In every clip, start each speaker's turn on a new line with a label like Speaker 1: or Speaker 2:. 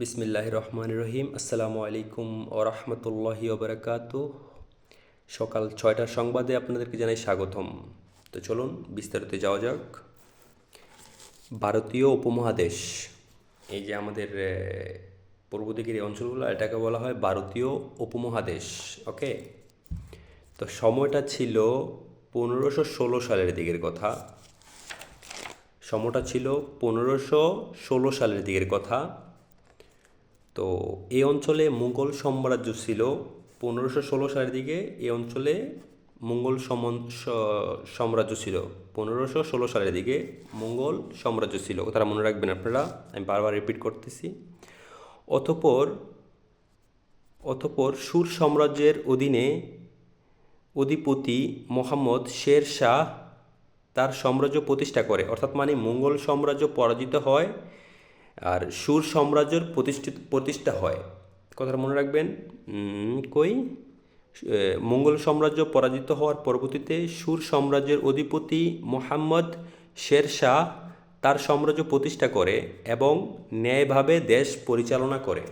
Speaker 1: বিসমিল্লাহ রহমান রহিম। আসসালামু আলাইকুম ওরহমতুল্লাহি ওবরাকাত সকাল ছয়টার সংবাদে আপনাদেরকে জানাই স্বাগতম। তো চলুন বিস্তারিত যাওয়া যাক। ভারতীয় উপমহাদেশ, এই যে আমাদের পূর্ব দিকের এই অঞ্চলগুলো, এটাকে বলা হয় ভারতীয় উপমহাদেশ, ওকে? তো সময়টা ছিল পনেরোশো ষোলো সালের দিকের কথা। সময়টা ছিল পনেরোশো ষোলো সালের দিকের কথা। তো এই অঞ্চলে মুঘল সাম্রাজ্য ছিল পনেরোশো ষোলো সালের দিকে এই অঞ্চলে মঙ্গল সাম্রাজ্য ছিল। পনেরোশো ষোলো সালের দিকে মঙ্গল সাম্রাজ্য ছিল। তারা মনে রাখবেন আপনারা, আমি বারবার রিপিট করতেছি। অতপর অতপর সুর সাম্রাজ্যের অধীনে অধিপতি মোহাম্মদ শের শাহ তার সাম্রাজ্য প্রতিষ্ঠা করে। অর্থাৎ মানে মঙ্গল সাম্রাজ্য পরাজিত হয় আর সুর সাম্রাজ্যের প্রতিষ্ঠিত, প্রতিষ্ঠা হয়। কথাটা মনে রাখবেন কই? মঙ্গল সাম্রাজ্য পরাজিত হওয়ার পরবর্তীতে সুর সাম্রাজ্যের অধিপতি মোহাম্মদ শের শাহ তার সাম্রাজ্য প্রতিষ্ঠা করে এবং ন্যায়ভাবে দেশ পরিচালনা করে।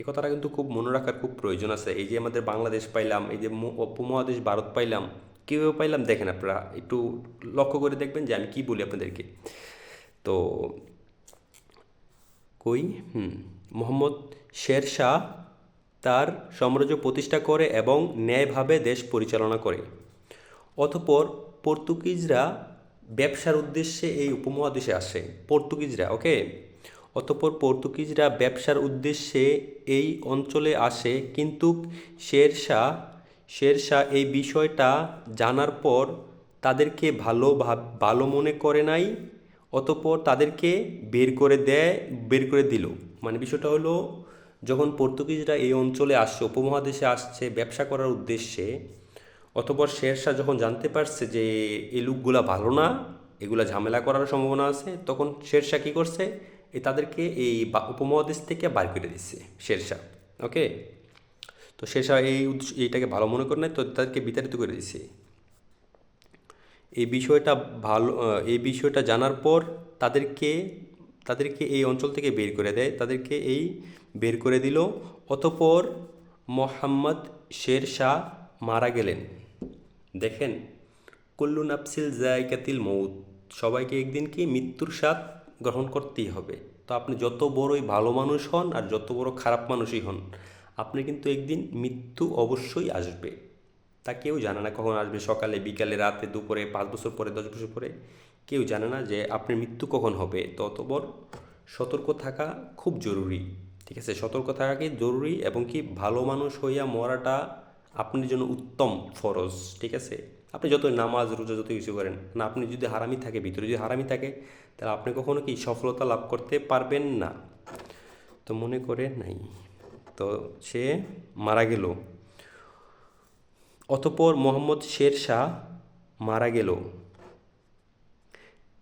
Speaker 1: এ কথাটা কিন্তু খুব মনে রাখার খুব প্রয়োজন আছে। এই যে আমাদের বাংলাদেশ পাইলাম, এই যে উপমহাদেশ ভারত পাইলাম, কীভাবে পাইলাম? দেখেন আপনারা, একটু লক্ষ্য করে দেখবেন যে আমি কী বলি আপনাদেরকে। তো কই? হুম, মোহাম্মদ শের শাহ তার সাম্রাজ্য প্রতিষ্ঠা করে এবং ন্যায়ভাবে দেশ পরিচালনা করে। অতঃপর পর্তুগিজরা ব্যবসার উদ্দেশ্যে এই উপমহাদেশে আসে। পর্তুগিজরা, ওকে? অতঃপর পর্তুগিজরা ব্যবসার উদ্দেশ্যে এই অঞ্চলে আসে, কিন্তু শের শাহ শের শাহ এই বিষয়টা জানার পর তাদেরকে ভালো ভালো মনে করে নাই। অতঃপর তাদেরকে বের করে দেয়, বের করে দিল। মানে বিষয়টা হলো, যখন পর্তুগিজরা এই অঞ্চলে আসছে, উপমহাদেশে আসছে ব্যবসা করার উদ্দেশ্যে, অতপর শেরশাহ যখন জানতে পারছে যে এই লোকগুলা ভালো না, এগুলা ঝামেলা করার সম্ভাবনা আছে, তখন শেরশাহ কী করছে? এ তাদেরকে এই উপমহাদেশ থেকে বার করে দিচ্ছে শেরশাহ ওকে তো শেরশাহ এই এইটাকে ভালো মনে করে নাই, তো তাদেরকে বিতাড়িত করে দিচ্ছে এই বিষয়টা ভালো এই বিষয়টা জানার পর তাদেরকে তাদেরকে এই অঞ্চল থেকে বের করে দেয়, তাদেরকে এই বের করে দিল। অতপর মোহাম্মদ শের শাহ মারা গেলেন। দেখেন, কুল্লু নাফসিল জায়কাতিল মৌত সবাইকে একদিন কি মৃত্যুর স্বাদ গ্রহণ করতেই হবে। তো আপনি যত বড়ই ভালো মানুষ হন আর যত বড় খারাপ মানুষই হন, আপনি কিন্তু একদিন মৃত্যু অবশ্যই আসবে। তা কেউ জানে না কখন আসবে সকালে, বিকালে, রাতে, দুপুরে, পাঁচ বছর পরে, দশ বছর পরে। কেউ জানে না যে আপনার মৃত্যু কখন হবে। তো অতবর সতর্ক থাকা খুব জরুরি, ঠিক আছে? সতর্ক থাকা কি জরুরি এবং কি ভালো মানুষ হইয়া মরাটা আপনার জন্য উত্তম ফরজ, ঠিক আছে? আপনি যত নামাজ, রোজা যত কিছু করেন, না, আপনি যদি হারামি থাকে, ভিতরে যদি হারামি থাকে, তাহলে আপনি কখনো কি সফলতা লাভ করতে পারবেন না? তো মনে করে নাই। তো সে মারা গেল। অতপর মোহাম্মদ শের শাহ মারা গেল।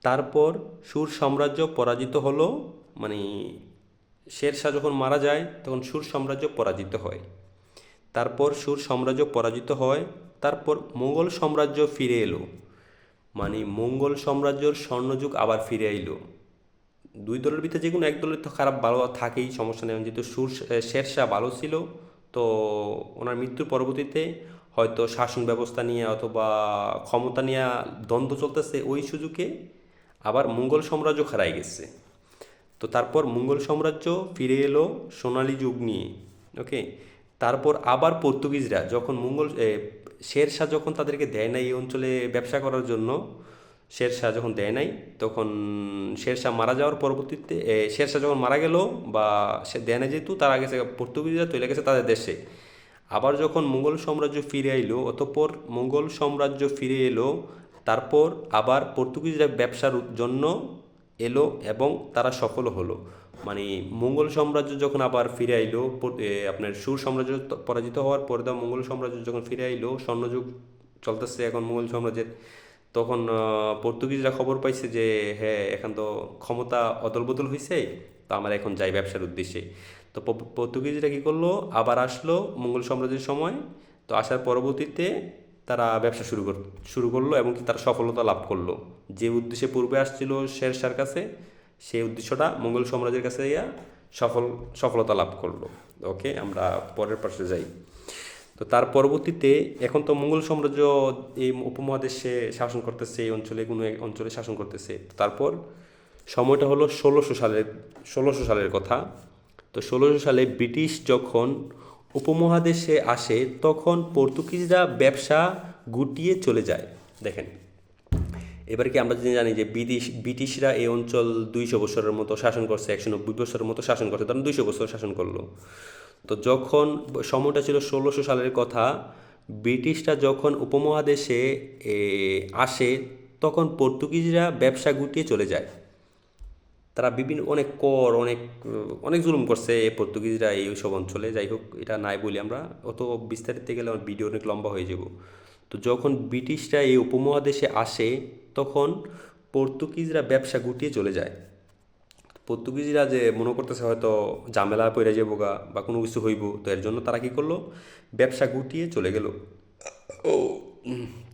Speaker 1: তারপর সুর সাম্রাজ্য পরাজিত হলো মানে শের শাহ যখন মারা যায়, তখন সুর সাম্রাজ্য পরাজিত হয়। তারপর সুর সাম্রাজ্য পরাজিত হয়, তারপর মোগল সাম্রাজ্য ফিরে এলো। মানে মঙ্গল সাম্রাজ্যর স্বর্ণযুগ আবার ফিরে এলো দুই দলের ভিতরে যে কোনো এক দলের তো খারাপ, ভালো থাকেই, সমস্যা নেই। যেহেতু সুর শের শাহ ভালো ছিল, তো ওনার মৃত্যুর পরবর্তীতে হয়তো শাসন ব্যবস্থা নিয়ে অথবা ক্ষমতা নিয়ে দ্বন্দ্ব চলতেছে ওই সুযোগে আবার মঙ্গল সাম্রাজ্য খারাই গেছে। তো তারপর মঙ্গল সাম্রাজ্য ফিরে এলো সোনালি যুগ নিয়ে ওকে? তারপর আবার পর্তুগিজরা যখন মঙ্গল এ, শের শাহ যখন তাদেরকে দেয় নাই এই অঞ্চলে ব্যবসা করার জন্য শের শাহ যখন দেয় নাই তখন শের শাহ মারা যাওয়ার পরবর্তীতে এ, শের শাহ যখন মারা গেল বা সে দেয় না যেহেতু তারা গেছে পর্তুগিজরা চলে গেছে তাদের দেশে। আবার যখন মুঘল সাম্রাজ্য ফিরে এলো অতঃপর মুঘল সাম্রাজ্য ফিরে এলো, তারপর আবার পর্তুগিজরা ব্যবসার জন্য এলো এবং তারা সফল হলো। মানে মঙ্গল সাম্রাজ্য যখন আবার ফিরে আইলো আপনার সুর সাম্রাজ্য পরাজিত হওয়ার পরে দা মঙ্গল সাম্রাজ্য যখন ফিরে আইলো, স্বর্ণযুগ চলতেছে এখন মুঘল সাম্রাজ্যের, তখন পর্তুগিজরা খবর পাইছে যে হ্যাঁ এখন তো ক্ষমতা অদল বদল হয়েছে তো আমরা এখন যাই ব্যবসার উদ্দেশ্যে। তো পর্তুগিজরা কী করল? আবার আসলো মঙ্গল সাম্রাজ্যের সময়। তো আসার পরবর্তীতে তারা ব্যবসা শুরু কর, শুরু করল এবং কি তারা সফলতা লাভ করল। যে উদ্দেশ্যে পূর্বে আসছিল শের শাহর কাছে সেই উদ্দেশ্যটা মঙ্গল সাম্রাজ্যের কাছে ইয়া সফল, সফলতা লাভ করল। ওকে, আমরা পরের পাশে যাই। তো তার পরবর্তীতে এখন তো মঙ্গল সাম্রাজ্য এই উপমহাদেশে শাসন করতেছে, এই অঞ্চলে কোনো অঞ্চলে শাসন করতেছে। তারপর সময়টা হলো ষোলোশো সালের ষোলোশো সালের কথা। তো ষোলোশো সালে ব্রিটিশ যখন উপমহাদেশে আসে, তখন পর্তুগিজরা ব্যবসা গুটিয়ে চলে যায়। দেখেন, এবার কি আমরা যদি জানি যে বিদেশ ব্রিটিশরা এই অঞ্চল দুইশো বছরের মতো শাসন করছে, একশো নব্বই বছরের মতো শাসন করছে তখন দুইশো বছর শাসন করল। তো যখন সময়টা ছিল ষোলোশো সালের কথা, ব্রিটিশরা যখন উপমহাদেশে আসে, তখন পর্তুগিজরা ব্যবসা গুটিয়ে চলে যায়। তারা বিভিন্ন, অনেক কর, অনেক অনেক জুলুম করছে এই পর্তুগিজরা এই সব অঞ্চলে। যাই হোক, এটা নাই বলি আমরা। অত বিস্তারিত গেলে আমার ভিডিও অনেক লম্বা হয়ে যাব। তো যখন ব্রিটিশরা এই উপমহাদেশে আসে, তখন পর্তুগিজরা ব্যবসা গুটিয়ে চলে যায়। পর্তুগিজরা যে মনে করতেছে হয়তো ঝামেলা পড়ে যাব গা বা কোনো কিছু হইব, তো এর জন্য তারা কি করল? ব্যবসা গুটিয়ে চলে গেল। ও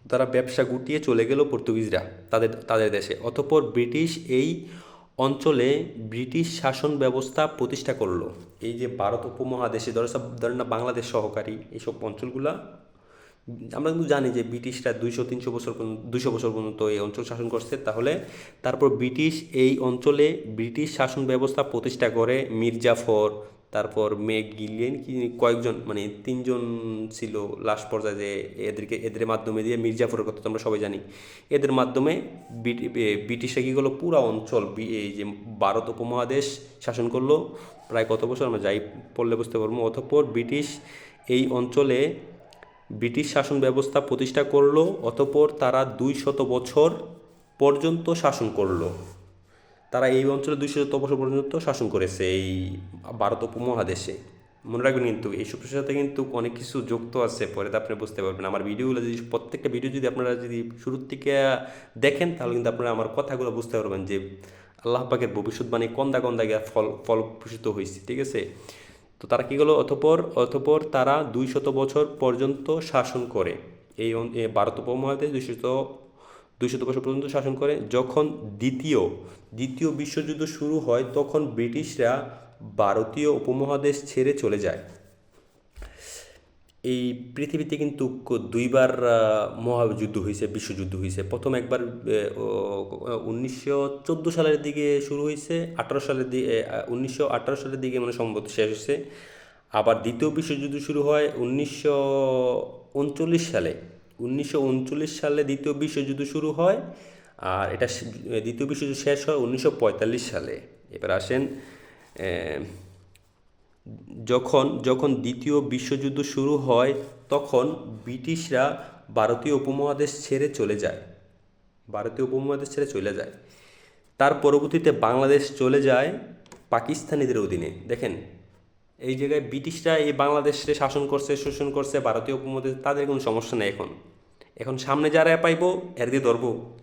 Speaker 1: তারা ব্যবসা গুটিয়ে চলে গেল পর্তুগিজরা, তাদের তাদের দেশে। অতঃপর ব্রিটিশ এই অঞ্চলে ব্রিটিশ শাসন ব্যবস্থা প্রতিষ্ঠা করল। এই যে ভারত উপমহাদেশে, ধরে সব ধরেন না বাংলাদেশ সহকারী, এইসব অঞ্চলগুলা, আমরা কিন্তু জানি যে ব্রিটিশরা দুইশো, তিনশো বছর দুইশো বছর পর্যন্ত এই অঞ্চল শাসন করছে। তাহলে তারপর ব্রিটিশ এই অঞ্চলে ব্রিটিশ শাসন ব্যবস্থা প্রতিষ্ঠা করে মির্জাফর তারপর মেঘ গিলিয়েন কি কয়েকজন মানে তিনজন ছিল লাস্ট পর্যায়ে যে এদেরকে, এদের মাধ্যমে দিয়ে মির্জাফরের কথা তো আমরা সবাই জানি। এদের মাধ্যমে ব্রিটি- ব্রিটিশরা কী করল পুরা অঞ্চল এই যে ভারত উপমহাদেশ শাসন করল। প্রায় কত বছর আমরা যাই পড়লে বুঝতে পারব। অতঃপর ব্রিটিশ এই অঞ্চলে ব্রিটিশ শাসন ব্যবস্থা প্রতিষ্ঠা করল। অতঃপর তারা দুই শত বছর পর্যন্ত শাসন করল। তারা এই অঞ্চলে দুই শত বছর পর্যন্ত শাসন করেছে, এই ভারত উপমহাদেশে। মনে রাখবেন কিন্তু এই সব সাথে কিন্তু অনেক কিছু যুক্ত আছে, পরে আপনি বুঝতে পারবেন। আমার ভিডিওগুলো যদি, প্রত্যেকটা ভিডিও যদি আপনারা যদি শুরুর থেকে দেখেন, তাহলে কিন্তু আপনারা আমার কথাগুলো বুঝতে পারবেন যে আল্লাহ পাকের ভবিষ্যৎবাণী কন্দা কন্দা গিয়ে ফল ফলপ্রসূত হয়েছে ঠিক আছে? তো তারা কী হলো অতপর অতপর তারা দুই শত বছর পর্যন্ত শাসন করে। এই ভারত উপমহাদেশ দুই শত দুই শত বছর পর্যন্ত শাসন করে। যখন দ্বিতীয় দ্বিতীয় বিশ্বযুদ্ধ শুরু হয়, তখন ব্রিটিশরা ভারতীয় উপমহাদেশ ছেড়ে চলে যায়। এই পৃথিবীতে কিন্তু দুইবার মহাযুদ্ধ হয়েছে বিশ্বযুদ্ধ হয়েছে প্রথম একবার উনিশশো চোদ্দ সালের দিকে শুরু হয়েছে আঠারো সালের দিকে উনিশশো আঠারো সালের দিকে মানে সম্ভবত শেষ হয়েছে আবার দ্বিতীয় বিশ্বযুদ্ধ শুরু হয় উনিশশো উনচল্লিশ সালে। উনিশশো উনচল্লিশ সালে দ্বিতীয় বিশ্বযুদ্ধ শুরু হয় আর এটা দ্বিতীয় বিশ্বযুদ্ধ শেষ হয় উনিশশো পঁয়তাল্লিশ সালে। এবার আসেন যখন যখন দ্বিতীয় বিশ্বযুদ্ধ শুরু হয় তখন ব্রিটিশরা ভারতীয় উপমহাদেশ ছেড়ে চলে যায়। ভারতীয় উপমহাদেশ ছেড়ে চলে যায়। তার পরবর্তীতে বাংলাদেশ চলে যায় পাকিস্তানিদের অধীনে। দেখেন এই জায়গায় ব্রিটিশরা এই বাংলাদেশে শাসন করছে, শোষণ করছে, ভারতীয় উপমহাদেশ, তাদের কোনো সমস্যা নেই এখন। এখন সামনে যারা পাইব, এর দিয়ে ধরবো।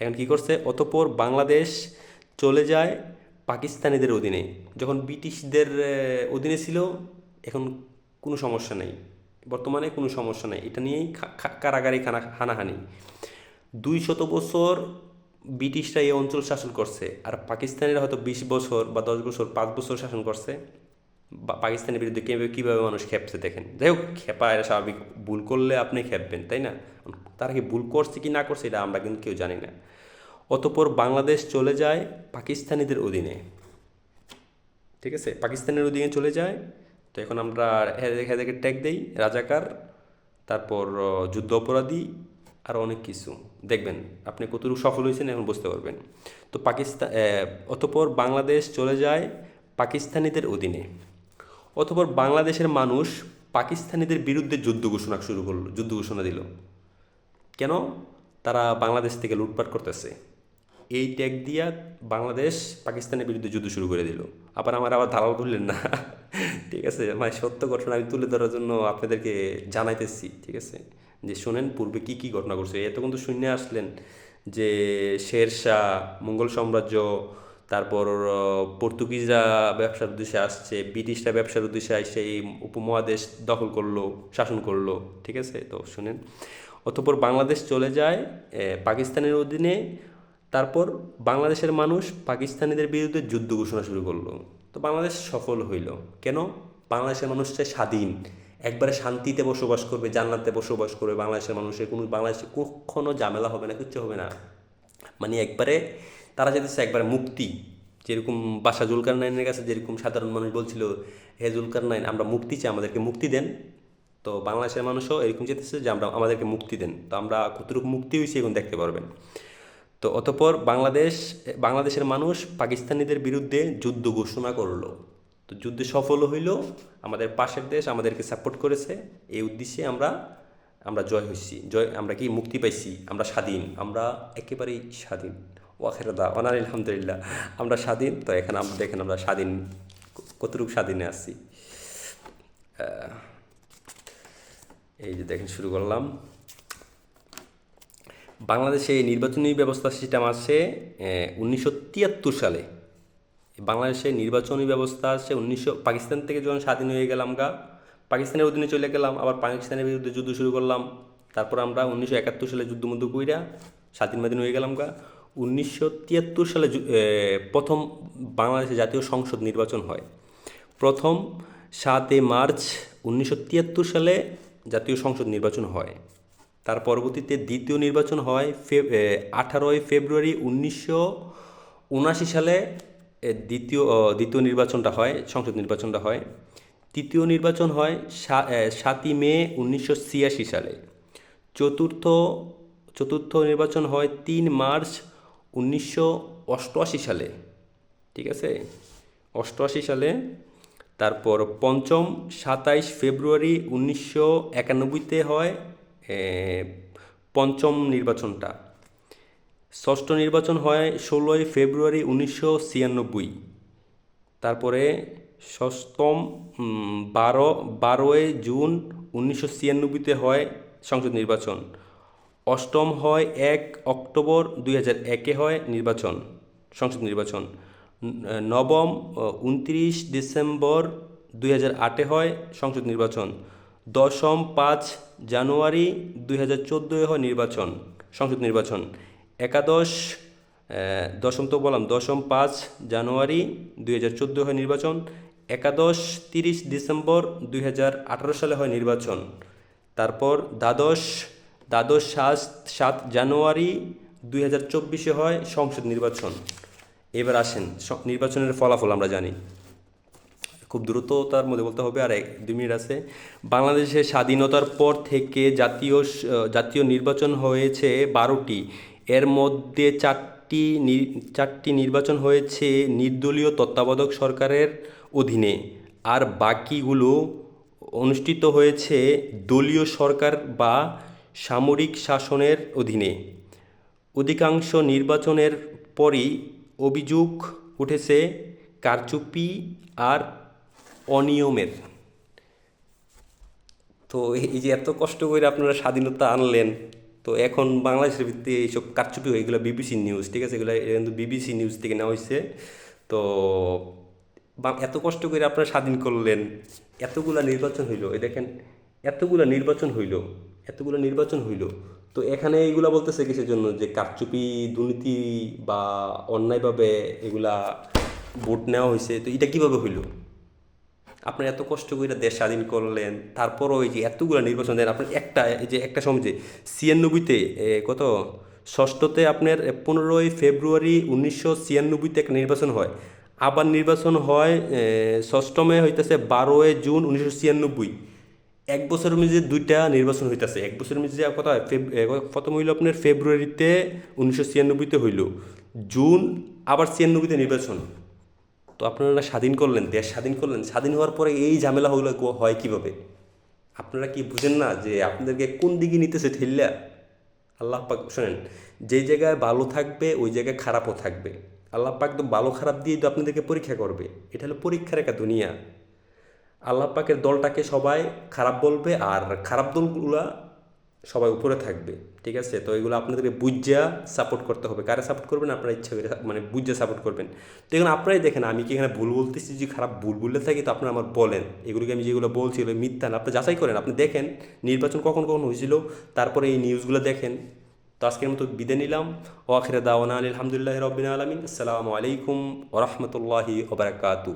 Speaker 1: এখন কি করছে? অতপর বাংলাদেশ চলে যায় পাকিস্তানিদের অধীনে। যখন ব্রিটিশদের অধীনে ছিল, এখন কোনো সমস্যা নেই। বর্তমানে কোনো সমস্যা নেই। এটা নিয়েই কারাগারি খানা, হানাহানি। দুই শত বছর ব্রিটিশরা এই অঞ্চল শাসন করছে। আর পাকিস্তানিরা হয়তো বিশ বছর বা দশ বছর, পাঁচ বছর শাসন করছে। পাকিস্তানের বিরুদ্ধে কীভাবে কীভাবে মানুষ খেপছে দেখেন। যাই হোক, খেপা এটা স্বাভাবিক ভুল করলে আপনি খেপবেন, তাই না? তারা কি ভুল করছে কি না করছে এটা আমরা কিন্তু কেউ জানি না। অতপর বাংলাদেশ চলে যায় পাকিস্তানিদের অধীনে। ঠিক আছে? পাকিস্তানের অধীনে চলে যায়। তো এখন আমরা হেদেকে ট্যাগ দেই, রাজাকার, তারপর যুদ্ধ অপরাধী, আর অনেক কিছু। দেখবেন, আপনি কতটুকু সফল হয়েছেন এখন বুঝতে পারবেন। তো পাকিস্তান অতপর বাংলাদেশ চলে যায় পাকিস্তানিদের অধীনে। অতপর বাংলাদেশের মানুষ পাকিস্তানিদের বিরুদ্ধে যুদ্ধ ঘোষণা শুরু করল, যুদ্ধ ঘোষণা দিল। কেন? তারা বাংলাদেশ থেকে লুটপাট করতেছে। এই ট্যাগ দিয়া বাংলাদেশ পাকিস্তানের বিরুদ্ধে যুদ্ধ শুরু করে দিল। আবার আমার আবার দালাল বললেন না। ঠিক আছে মানে সত্য ঘটনা আমি তুলে ধরার জন্য আপনাদেরকে জানাইতেছি, ঠিক আছে? যে শোনেন, পূর্বে কি কি ঘটনা ঘটছে? এতক্ষণ তো শূন্য আসলেন যে শেরশাহ মঙ্গল সাম্রাজ্য তারপর পর্তুগিজরা ব্যবসার উদ্দেশ্যে আসছে, ব্রিটিশরা ব্যবসার উদ্দেশ্যে আসছে, এই উপমহাদেশ দখল করল, শাসন করল, ঠিক আছে? তো শুনেন। অতঃপর বাংলাদেশ চলে যায় পাকিস্তানের অধীনে। তারপর বাংলাদেশের মানুষ পাকিস্তানিদের বিরুদ্ধে যুদ্ধ ঘোষণা শুরু করল। তো বাংলাদেশ সফল হইল। কেন? বাংলাদেশের মানুষ চায় স্বাধীন। একবারে শান্তিতে বসবাস করবে, জান্নাতে বসবাস করবে বাংলাদেশের মানুষের। কোনো বাংলাদেশে কখনো ঝামেলা হবে না, কিচ্ছু হবে না। মানে একবারে তারা যেতেছে একবারে মুক্তি। যেরকম বাসা জুলকার নাইনের কাছে যেরকম সাধারণ মানুষ বলছিল, হে জুলকার নাইন আমরা মুক্তি চাই, আমাদেরকে মুক্তি দেন। তো বাংলাদেশের মানুষও এরকম চেতেছে যে, আমরা, আমাদেরকে মুক্তি দেন। তো আমরা কতটুকু মুক্তি হয়েছি এখন দেখতে পারবেন। তো অতপর বাংলাদেশ, বাংলাদেশের মানুষ পাকিস্তানিদের বিরুদ্ধে যুদ্ধ ঘোষণা করল। তো যুদ্ধে সফল হইল, আমাদের পাশের দেশ আমাদেরকে সাপোর্ট করেছে। এই উদ্দেশ্যে আমরা আমরা জয় হয়েছি। জয়, আমরা কি মুক্তি পাইছি? আমরা স্বাধীন, আমরা একেবারেই স্বাধীন। ওয়াখেরদা অনার আলহামদুলিল্লাহ। আমরা স্বাধীন, তো এখানে আমরা দেখেন আমরা স্বাধীন কতটুকু স্বাধীনে আছি। এই যে দেখেন, শুরু করলাম। বাংলাদেশে নির্বাচনী ব্যবস্থা সিস্টেম আছে উনিশশো তিয়াত্তর সালে। বাংলাদেশে নির্বাচনী ব্যবস্থা আছে, উনিশশো পাকিস্তান থেকে যখন স্বাধীন হয়ে গেলাম গা, পাকিস্তানের অধীনে চলে গেলাম, আবার পাকিস্তানের বিরুদ্ধে যুদ্ধ শুরু করলাম। তারপর আমরা উনিশশো একাত্তর সালে যুদ্ধ মুদ্ধ কইরা স্বাধীন মাধীন হয়ে গেলাম গা। উনিশশো তিয়াত্তর সালে প্রথম বাংলাদেশে জাতীয় সংসদ নির্বাচন হয়। প্রথম সাতই মার্চ উনিশশো তিয়াত্তর সালে জাতীয় সংসদ নির্বাচন হয়। তার পরবর্তীতে দ্বিতীয় নির্বাচন হয় ফে আঠারোই ফেব্রুয়ারি উনিশশো উনাশি সালে দ্বিতীয় দ্বিতীয় নির্বাচনটা হয়, সংসদ নির্বাচনটা হয়। তৃতীয় নির্বাচন হয় সাতই মে উনিশশো ছিয়াশি সালে। চতুর্থ চতুর্থ নির্বাচন হয় তিন মার্চ উনিশশো অষ্টআশি সালে, ঠিক আছে? অষ্টআশি সালে, তারপর পঞ্চম সাতাইশ ফেব্রুয়ারি উনিশশো একানব্বইতে হয় পঞ্চম নির্বাচনটা। ষষ্ঠ নির্বাচন হয় ষোলোই ফেব্রুয়ারি উনিশশো ছিয়ানব্বই। তারপরে ষষ্ঠম বারো, বারোই জুন উনিশশো ছিয়ানব্বইতে হয় সংসদ নির্বাচন। অষ্টম হয় এক অক্টোবর দুই হাজার একে হয় নির্বাচন, সংসদ নির্বাচন। নবম উনত্রিশ ডিসেম্বর দুই হাজার আটে হয় সংসদ নির্বাচন। দশম পাঁচ জানুয়ারি দুই হাজার চোদ্দোয় হয় নির্বাচন, সংসদ নির্বাচন। একাদশ দশম তো বললাম, দশম পাঁচ জানুয়ারি দুই হাজার চোদ্দ হয় নির্বাচন। একাদশ তিরিশ ডিসেম্বর দুই হাজার আঠারো সালে হয় নির্বাচন। তারপর দ্বাদশ দ্বাদশ সাত সাত জানুয়ারি দুই হাজার চব্বিশে হয় সংসদ নির্বাচন। এবার আসেন নির্বাচনের ফলাফল আমরা জানি। খুব দ্রুততার মধ্যে বলতে হবে, আর এক, দুই মিনিট আছে। বাংলাদেশের স্বাধীনতার পর থেকে জাতীয় জাতীয় নির্বাচন হয়েছে বারোটি। এর মধ্যে চারটি চারটি নির্বাচন হয়েছে নির্দলীয় তত্ত্বাবধায়ক সরকারের অধীনে। আর বাকিগুলো অনুষ্ঠিত হয়েছে দলীয় সরকার বা সামরিক শাসনের অধীনে। অধিকাংশ নির্বাচনের পরই অভিযোগ উঠেছে কারচুপি আর অনিয়মের। তো এই যে এত কষ্ট করে আপনারা স্বাধীনতা আনলেন, তো এখন বাংলাদেশের ভিত্তিতে এইসব কারচুপি হয়ে এগুলো বিবিসি নিউজ, ঠিক আছে? এগুলো কিন্তু বিবিসি নিউজ থেকে নেওয়া হয়েছে। তো এত কষ্ট করে আপনারা স্বাধীন করলেন, এতগুলা নির্বাচন হইল, এই দেখেন, এতগুলা নির্বাচন হইল। এতগুলো নির্বাচন হইল। তো এখানে এইগুলা বলতেছে কিসের জন্য? যে কারচুপি, দুর্নীতি বা অন্যায়ভাবে এগুলা ভোট নেওয়া হয়েছে তো এটা কীভাবে হইল? আপনার এত কষ্ট করে দেশ স্বাধীন করলেন, তারপরও ওই যে এতগুলো নির্বাচন দেন, আপনার একটা, এই যে একটা সময় যে ছিয়ানব্বইতে কত? ষষ্ঠতে আপনার পনেরোই ফেব্রুয়ারি উনিশশো ছিয়ানব্বইতে একটা নির্বাচন হয়। আবার নির্বাচন হয় ষষ্ঠমে হইতেছে বারোই জুন উনিশশো ছিয়ানব্বই। এক বছরের মধ্যে দুইটা নির্বাচন হইতেছে। এক বছরের মধ্যে ফেব- প্রথম হইল আপনার ফেব্রুয়ারিতে উনিশশো ছিয়ানব্বইতে হইল। জুন আবার ছিয়ানব্বইতে নির্বাচন। তো আপনারা স্বাধীন করলেন, দেশ স্বাধীন করলেন। স্বাধীন হওয়ার পরে এই ঝামেলা হলো হয় কীভাবে? আপনারা কি বুঝেন না যে আপনাদেরকে কোন দিকে নিতেছে ঠেললা আল্লাহ পাক শোনেন, যে জায়গায় ভালো থাকবে, ওই জায়গায় খারাপও থাকবে। আল্লাহ পাক তো ভালো খারাপ দিয়ে তো আপনাদেরকে পরীক্ষা করবে। এটা হলো পরীক্ষার একটা দুনিয়া। আল্লাহ পাকের দলটাকে সবাই খারাপ বলবে আর খারাপ দলগুলা সবাই উপরে থাকবে, ঠিক আছে? তো এগুলো আপনাদেরকে বুঝা সাপোর্ট করতে হবে। কারে সাপোর্ট করবেন? আপনারা ইচ্ছা করে মানে বুঝা সাপোর্ট করবেন। তো এখানে আপনারাই দেখেন, আমি কি এখানে ভুল বলতেছি? যে খারাপ ভুল বললে থাকি, তো আপনারা আমার বলেন। এগুলোকে আমি যেগুলো বলছি, এগুলো মিথ্যা না। আপনি যাচাই করেন। আপনি দেখেন, নির্বাচন কখন কখন হয়েছিল, তারপরে এই নিউজগুলো দেখেন। তো আজকের মতো বিদে নিলাম। ও আখিরে দাওয়ানা আলহামদুলিল্লাহ রবিন আলমিন। আসসালামু আলাইকুম ওরহমতুল্লাহি ওবরাকাতু